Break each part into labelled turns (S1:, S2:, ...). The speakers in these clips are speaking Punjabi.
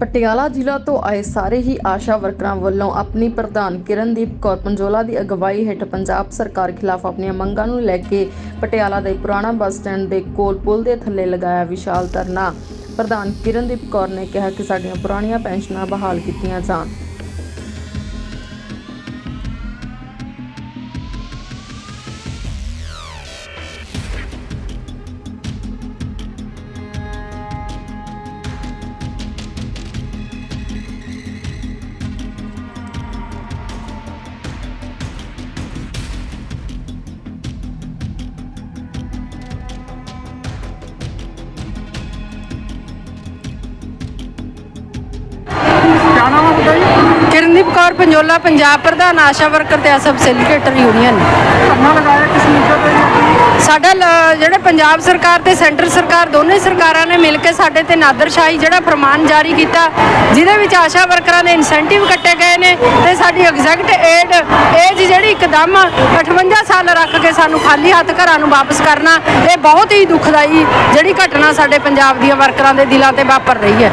S1: ਪਟਿਆਲਾ ਜ਼ਿਲ੍ਹਾ ਤੋਂ ਆਏ ਸਾਰੇ ਹੀ ਆਸ਼ਾ ਵਰਕਰਾਂ ਵੱਲੋਂ ਆਪਣੀ ਪ੍ਰਧਾਨ ਕਿਰਨਦੀਪ ਕੌਰ ਪੰਜੋਲਾ ਦੀ ਅਗਵਾਈ ਹੇਠ ਪੰਜਾਬ ਸਰਕਾਰ ਖਿਲਾਫ ਆਪਣੀਆਂ ਮੰਗਾਂ ਨੂੰ ਲੈ ਕੇ ਪਟਿਆਲਾ ਦੇ ਪੁਰਾਣਾ ਬੱਸ ਸਟੈਂਡ ਦੇ ਕੋਲ ਪੁਲ ਦੇ ਥੱਲੇ ਲਗਾਇਆ ਵਿਸ਼ਾਲ ਧਰਨਾ। ਪ੍ਰਧਾਨ ਕਿਰਨਦੀਪ ਕੌਰ ਨੇ ਕਿਹਾ ਕਿ ਸਾਡੀਆਂ ਪੁਰਾਣੀਆਂ ਪੈਨਸ਼ਨਾਂ ਬਹਾਲ ਕੀਤੀਆਂ ਜਾਣ।
S2: ਕਿਰਨਦੀਪ ਕੌਰ ਪੰਜੋਲਾ ਪੰਜਾਬ ਪ੍ਰਧਾਨ ਆਸ਼ਾ ਵਰਕਰ ਤੇ ਆਸ਼ਾ ਫੈਸਿਲੀਟੇਟਰ ਯੂਨੀਅਨ ਸਾਡਾ ਜਿਹੜੇ ਪੰਜਾਬ ਸਰਕਾਰ ਤੇ ਸੈਂਟਰ ਸਰਕਾਰ ਦੋਨੇ ਸਰਕਾਰਾਂ ਨੇ ਮਿਲ ਕੇ ਸਾਡੇ ਤੇ ਨਾਦਰਸ਼ਾਹੀ ਜਿਹੜਾ ਫਰਮਾਨ ਜਾਰੀ ਕੀਤਾ ਜਿਹਦੇ ਵਿੱਚ ਆਸ਼ਾ ਵਰਕਰਾਂ ਦੇ ਇਨਸੈਂਟਿਵ ਕੱਟੇ ਗਏ ਨੇ ਤੇ ਸਾਡੀ ਡਰਮ 58 ਸਾਲ ਰੱਖ ਕੇ ਸਾਨੂੰ ਖਾਲੀ ਹੱਥ ਘਰਾਂ ਨੂੰ ਵਾਪਸ ਕਰਨਾ ਇਹ ਬਹੁਤ ਹੀ ਦੁਖਦਾਈ ਜਿਹੜੀ ਘਟਨਾ ਸਾਡੇ ਪੰਜਾਬ ਦੀਆਂ ਵਰਕਰਾਂ ਦੇ ਦਿਲਾਂ ਤੇ ਵਾਪਰ ਰਹੀ ਹੈ।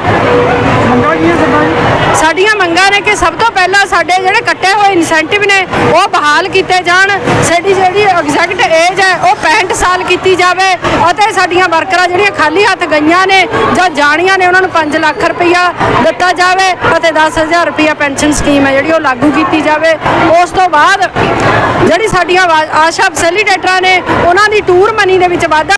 S2: ਸਾਡੀਆਂ ਮੰਗਾਂ ਨੇ ਕਿ ਸਭ ਤੋਂ ਪਹਿਲਾਂ ਸਾਡੇ ਜਿਹੜੇ ਕੱਟੇ ਹੋਏ ਇਨਸੈਂਟਿਵ ਨੇ ਉਹ ਬਹਾਲ ਕੀਤੇ ਜਾਣ ਸਾਡੀ ਜਿਹੜੀ ਐਗਜ਼ੈਕਟ ਏਜ ਹੈ, ਉਹ 65 ਸਾਲ ਕੀਤੀ ਜਾਵੇ ਅਤੇ ਸਾਡੀਆਂ ਵਰਕਰਾਂ ਜਿਹੜੀਆਂ ਖਾਲੀ ਹੱਥ ਗਈਆਂ ਨੇ ਜਾਂ ਜਾਣੀਆਂ ਨੇ, ਉਹਨਾਂ ਨੂੰ 5 ਲੱਖ ਰੁਪਈਆ ਦਿੱਤਾ ਜਾਵੇ ਅਤੇ 10000 ਰੁਪਈਆ ਪੈਨਸ਼ਨ ਸਕੀਮ ਹੈ ਜਿਹੜੀ ਉਹ ਲਾਗੂ ਕੀਤੀ ਜਾਵੇ। ਉਸ ਤੋਂ ਬਾਅਦ ਜਿਹੜੀ ਸਾਡੀਆਂ ਆਸ਼ਾ ਫੈਸਿਲੀਟੇਟਰਾਂ ਨੇ, ਉਹਨਾਂ ਦੀ ਟੂਰ ਮਨੀ ਦੇ ਵਿੱਚ ਵਾਧਾ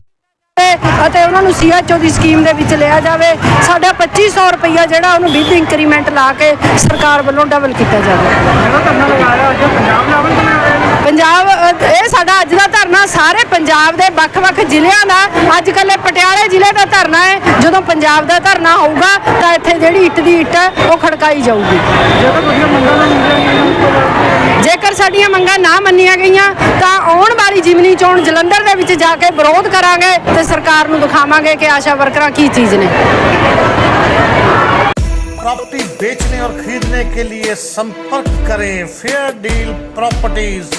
S2: ਅਤੇ ਉਹਨਾਂ ਨੂੰ ਸੀਐਚਓ ਦੀ ਸਕੀਮ ਦੇ ਵਿੱਚ ਲਿਆ ਜਾਵੇ। ਸਾਡਾ 2500 ਰੁਪਈਆ ਜਿਹੜਾ ਉਹਨੂੰ ਵਿਦ ਇੰਕਰੀਮੈਂਟ ਲਾ ਕੇ ਸਰਕਾਰ ਵੱਲੋਂ ਡਬਲ ਕੀਤਾ ਜਾਵੇ
S3: ਜਿਹੜਾ ਧਰਨਾ ਲਗਾਇਆ ਅੱਜ ਪੰਜਾਬ ਲੈਵਲ ਤੇ ਲਗਾਇਆ ਜੀ?
S2: ਪੰਜਾਬ ਅ, ਇਹ ਸਾਡਾ ਅੱਜ ਦਾ ਧਰਨਾ ਸਾਰੇ ਪੰਜਾਬ ਦੇ ਵੱਖ-ਵੱਖ ਜ਼ਿਲ੍ਹਿਆਂ ਦਾ ਅੱਜ ਕੱਲ੍ਹ ਪਟਿਆਲੇ ਜ਼ਿਲ੍ਹੇ ਦਾ ਧਰਨਾ ਹੈ ਜਦੋਂ ਪੰਜਾਬ ਦਾ ਧਰਨਾ ਹੋਊਗਾ ਤਾਂ ਇੱਥੇ ਜਿਹੜੀ ਇੱਟ ਦੀ ਇੱਟ ਹੈ ਉਹ ਖੜਕਾਈ ਜਾਊਗੀ
S3: ਜੇ ਤਾਂ ਤੁਹਾਡੀਆਂ ਮੰਗਾਂ ਨਾ ਮੰਗੀਆਂ ਗਈਆਂ ਉਸ ਤੋਂ ਬਾਅਦ
S2: ਜੇਕਰ ਸਾਡੀਆਂ ਮੰਗਾਂ ਨਾ ਮੰਨੀਆਂ ਗਈਆਂ ਤਾਂ ਆਉਣ ਵਾਲੀ ਜਿਮਨੀ ਚੋਣ ਜਲੰਧਰ ਦੇ ਵਿੱਚ ਜਾ ਕੇ ਵਿਰੋਧ ਕਰਾਂਗੇ ਤੇ ਸਰਕਾਰ ਨੂੰ ਦਿਖਾਵਾਂਗੇ ਕਿ ਆਸ਼ਾ ਵਰਕਰਾਂ ਕੀ ਚੀਜ਼ ਨੇ
S4: प्रॉपर्टी बेचने और खरीदने के लिए संपर्क करें फेयर डील प्रॉपर्टीज